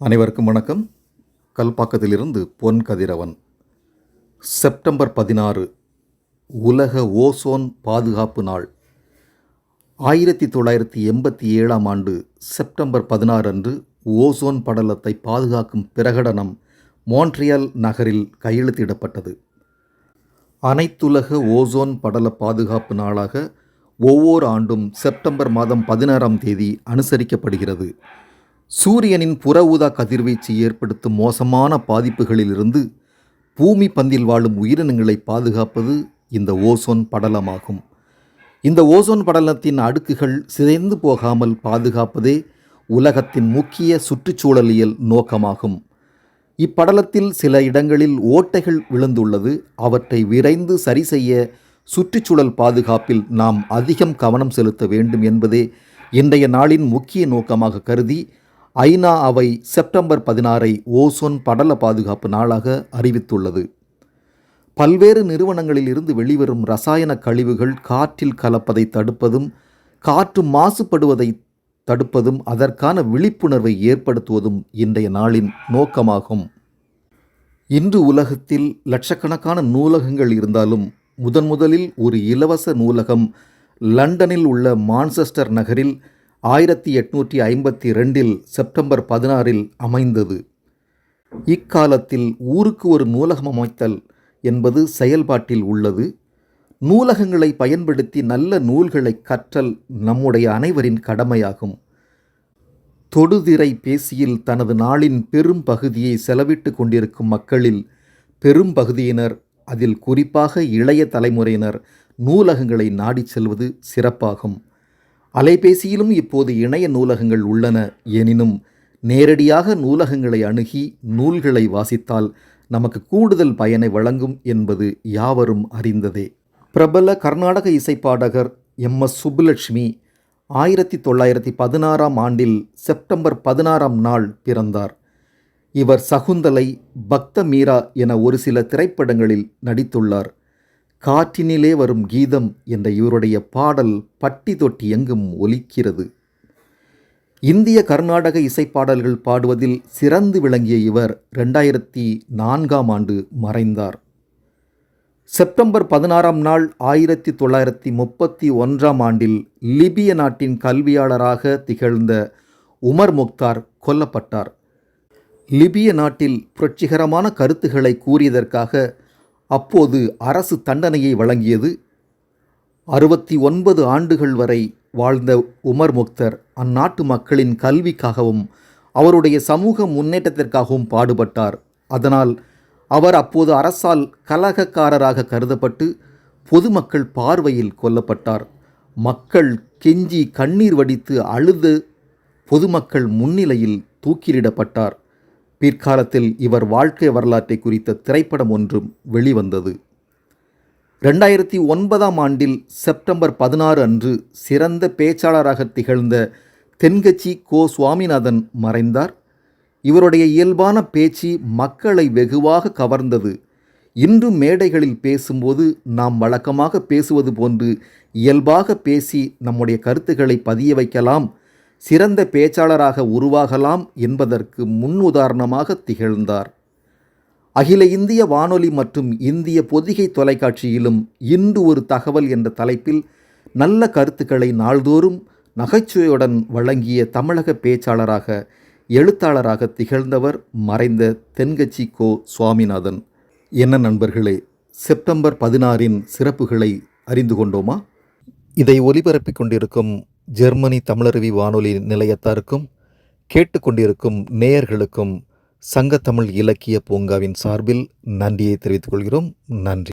அனைவருக்கும் வணக்கம். கல்பாக்கத்திலிருந்து பொன் கதிரவன் செப்டம்பர் பதினாறு உலக ஓசோன் பாதுகாப்பு நாள். ஆயிரத்தி தொள்ளாயிரத்தி எண்பத்தி ஏழாம் ஆண்டு செப்டம்பர் பதினாறு அன்று ஓசோன் படலத்தை பாதுகாக்கும் பிரகடனம் மோன்ட்ரியல் நகரில் கையெழுத்திடப்பட்டது. அனைத்துலக ஓசோன் படல பாதுகாப்பு நாளாக ஒவ்வொரு ஆண்டும் செப்டம்பர் மாதம் பதினாறாம் தேதி அனுசரிக்கப்படுகிறது. சூரியனின் புற ஊதா கதிர்வீச்சு ஏற்படுத்தும் மோசமான பாதிப்புகளிலிருந்து பூமி பந்தில் வாழும் உயிரினங்களை பாதுகாப்பது இந்த ஓசோன் படலமாகும். இந்த ஓசோன் படலத்தின் அடுக்குகள் சிதைந்து போகாமல் பாதுகாப்பதே உலகத்தின் முக்கிய சுற்றுச்சூழலியல் நோக்கமாகும். இப்படலத்தில் சில இடங்களில் ஓட்டைகள் விழுந்துள்ளது. அவற்றை விரைந்து சரி செய்ய சுற்றுச்சூழல் பாதுகாப்பில் நாம் அதிகம் கவனம் செலுத்த வேண்டும் என்பதே இன்றைய நாளின் முக்கிய நோக்கமாக கருதி ஐநா அவை செப்டம்பர் பதினாறை ஓசோன் படல பாதுகாப்பு நாளாக அறிவித்துள்ளது. பல்வேறு நிறுவனங்களில் இருந்து வெளிவரும் ரசாயன கழிவுகள் காற்றில் கலப்பதை தடுப்பதும் காற்று மாசுபடுவதை தடுப்பதும் அதற்கான விழிப்புணர்வை ஏற்படுத்துவதும் இன்றைய நாளின் நோக்கமாகும். இன்று உலகத்தில் லட்சக்கணக்கான நூலகங்கள் இருந்தாலும் முதன் முதலில் ஒரு இலவச நூலகம் லண்டனில் உள்ள மான்செஸ்டர் நகரில் ஆயிரத்தி எட்நூற்றி ஐம்பத்தி ரெண்டில் செப்டம்பர் பதினாறில் அமைந்தது. இக்காலத்தில் ஊருக்கு ஒரு நூலகம் அமைத்தல் என்பது செயல்பாட்டில் உள்ளது. நூலகங்களை பயன்படுத்தி நல்ல நூல்களை கற்றல் நம்முடைய அனைவரின் கடமையாகும். தொடுதிரை பேசியில் தனது நாளின் பெரும் பகுதியை செலவிட்டு கொண்டிருக்கும் மக்களில் பெரும் பகுதியினர் அதில் குறிப்பாக இளைய தலைமுறையினர் நூலகங்களை நாடிச் செல்வது சிறப்பாகும். அலைபேசியிலும் இப்போது இணைய நூலகங்கள் உள்ளன. எனினும் நேரடியாக நூலகங்களை அணுகி நூல்களை வாசித்தால் நமக்கு கூடுதல் பயனை வழங்கும் என்பது யாவரும் அறிந்ததே. பிரபல கர்நாடக இசைப்பாடகர் எம். எஸ். சுப்புலட்சுமி ஆயிரத்தி தொள்ளாயிரத்தி பதினாறாம் ஆண்டில் செப்டம்பர் பதினாறாம் நாள் பிறந்தார். இவர் சகுந்தலை பக்த மீரா என ஒரு சில திரைப்படங்களில் நடித்துள்ளார். காற்றினிலே வரும் கீதம் என்ற இவருடைய பாடல் பட்டி தொட்டி எங்கும் ஒலிக்கிறது. இந்திய கர்நாடக இசைப்பாடல்கள் பாடுவதில் சிறந்து விளங்கிய இவர் ரெண்டாயிரத்தி நான்காம் ஆண்டு மறைந்தார். செப்டம்பர் பதினாறாம் நாள் ஆயிரத்தி தொள்ளாயிரத்தி முப்பத்தி ஒன்றாம் ஆண்டில் லிபிய நாட்டின் கல்வியாளராக திகழ்ந்த உமர் முக்தார் கொல்லப்பட்டார். லிபிய நாட்டில் புரட்சிகரமான கருத்துக்களை கூறியதற்காக அப்போது அரசு தண்டனையை வழங்கியது. அறுபத்தி ஒன்பது ஆண்டுகள் வரை வாழ்ந்த உமர் முக்தர் அந்நாட்டு மக்களின் கல்விக்காகவும் அவருடைய சமூக முன்னேற்றத்திற்காகவும் பாடுபட்டார். அதனால் அவர் அப்போது அரசால் கலகக்காரராக கருதப்பட்டு பொதுமக்கள் பார்வையில் கொல்லப்பட்டார். மக்கள் கெஞ்சி கண்ணீர் வடித்து அழுது பொதுமக்கள் முன்னிலையில் தூக்கிலிடப்பட்டார். பிற்காலத்தில் இவர் வாழ்க்கை வரலாற்றை குறித்த திரைப்படம் ஒன்றும் வெளிவந்தது. ரெண்டாயிரத்தி ஒன்பதாம் ஆண்டில் செப்டம்பர் பதினாறு அன்று சிறந்த பேச்சாளராக திகழ்ந்த தென்கட்சி கோ சுவாமிநாதன் மறைந்தார். இவருடைய இயல்பான பேச்சு மக்களை வெகுவாக கவர்ந்தது. இன்றும் மேடைகளில் பேசும்போது நாம் வழக்கமாக பேசுவது போன்று இயல்பாக பேசி நம்முடைய கருத்துக்களை பதிய வைக்கலாம் சிறந்த பேச்சாளராக உருவாகலாம் என்பதற்கு முன் உதாரணமாக திகழ்ந்தார். அகில இந்திய வானொலி மற்றும் இந்திய பொதிகை தொலைக்காட்சியிலும் இன்று ஒரு தகவல் என்ற தலைப்பில் நல்ல கருத்துக்களை நாள்தோறும் நகைச்சுவையுடன் வழங்கிய தமிழக பேச்சாளராக எழுத்தாளராக திகழ்ந்தவர் மறைந்த தென்கட்சி கோ. சுவாமிநாதன். என்ன நண்பர்களே செப்டம்பர் பதினாறின் சிறப்புகளை அறிந்து கொண்டோமா? இதை ஒலிபரப்பிக் கொண்டிருக்கும் ஜெர்மனி தமிழருவி வானொலி நிலையத்தாருக்கும் கேட்டுக்கொண்டிருக்கும் நேயர்களுக்கும் சங்கத்தமிழ் இலக்கிய பூங்காவின் சார்பில் நன்றியை தெரிவித்துக் கொள்கிறோம். நன்றி.